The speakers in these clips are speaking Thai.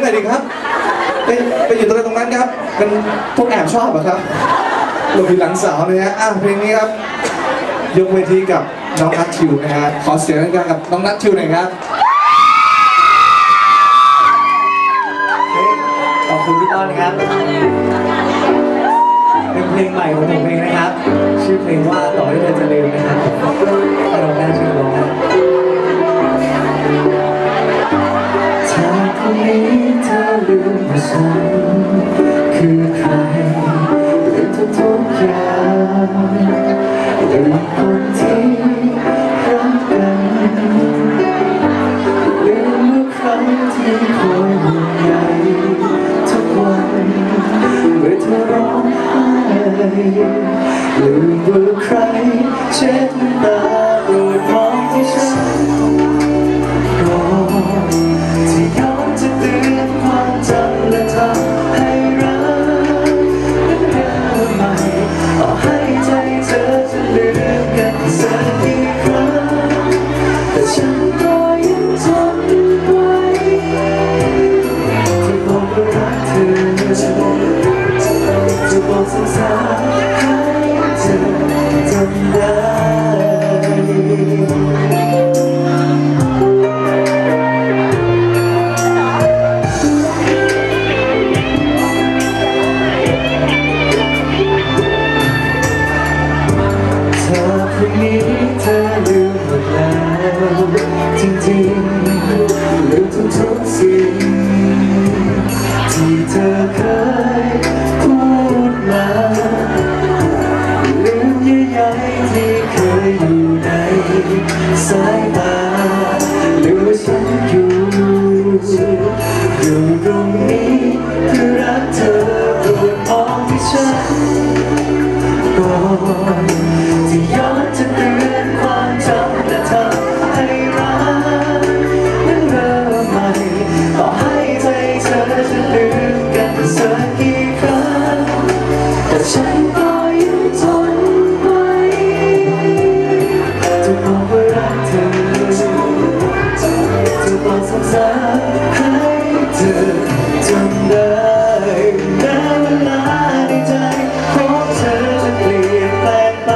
ไหนดีครับไปไปอยู่ตรงนั้นครับเป็นพวกแอบชอบเหรอครับหลบอยู่หลังเสานะฮะอะเพลงนี้ครับ ยกเวทีกับน้องนัททิวนะฮะขอเสียงดังๆกับน้องนัททิวหน่อยครับขอบคุณพี่ต้อนนะครับ เป็นเพลงใหม่ของผมเองนะครับ ชื่อเพลงว่าต่อให้เธอจะลืมนะครับ ฉันคือใครลืมทุกๆอย่างลืมคนที่รักกันลืมเมื่อครั้งที่คอยห่วงใยทุกวันเมื่อเธอร้องไห้ลืมเมื่อใครเช็ดน้ำตาโปรดม จะบอกสั้นๆให้เธอจำได้เธอคนนี้เธอลืมหมดแล้วจริงๆ อยู่ตรงนี้เพื่อรักเธอโปรดมองที่ฉันก่อน ให้เธอจำได้แม้เวลาในใจของเธอจะเปลี่ยนแปลงไป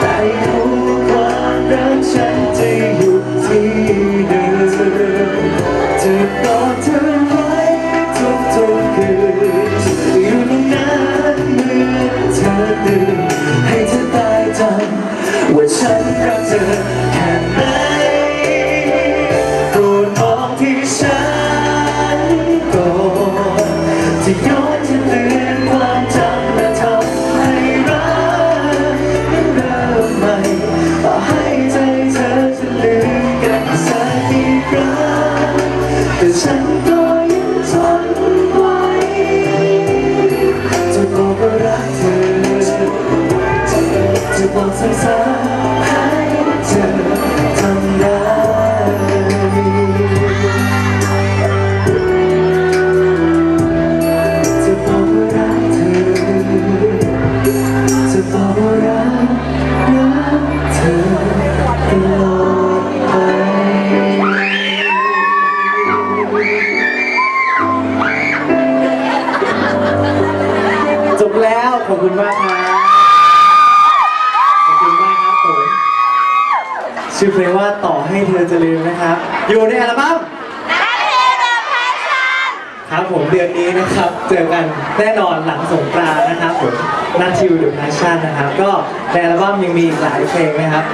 แต่รู้ความรักฉันจะอยู่ที่เดิมจะรอเธอไว้ทุกๆคืนอยู่ตรงนั้นเมื่อเธอตื่นให้เธอตายจำว่าฉันรักเธอ บอกซ้ำๆให้เธอทำได้จะบอกว่ารักเธอจะบอกว่ารักรักเธอตลอดไปจบแล้วขอบคุณมากครับ ขอบคุณมากครับผม ชื่อเพลงว่าต่อให้เธอจะลืมนะครับ อยู่ในอัลบั้มครับผมเดือนนี้นะครับ เจอกันแน่นอนหลังสงกรานต์นะครับผมนัททิวเดอะแพชชั่นนะครับ ก็ในอัลบั้มยังมีอีกหลายเพลงนะครับ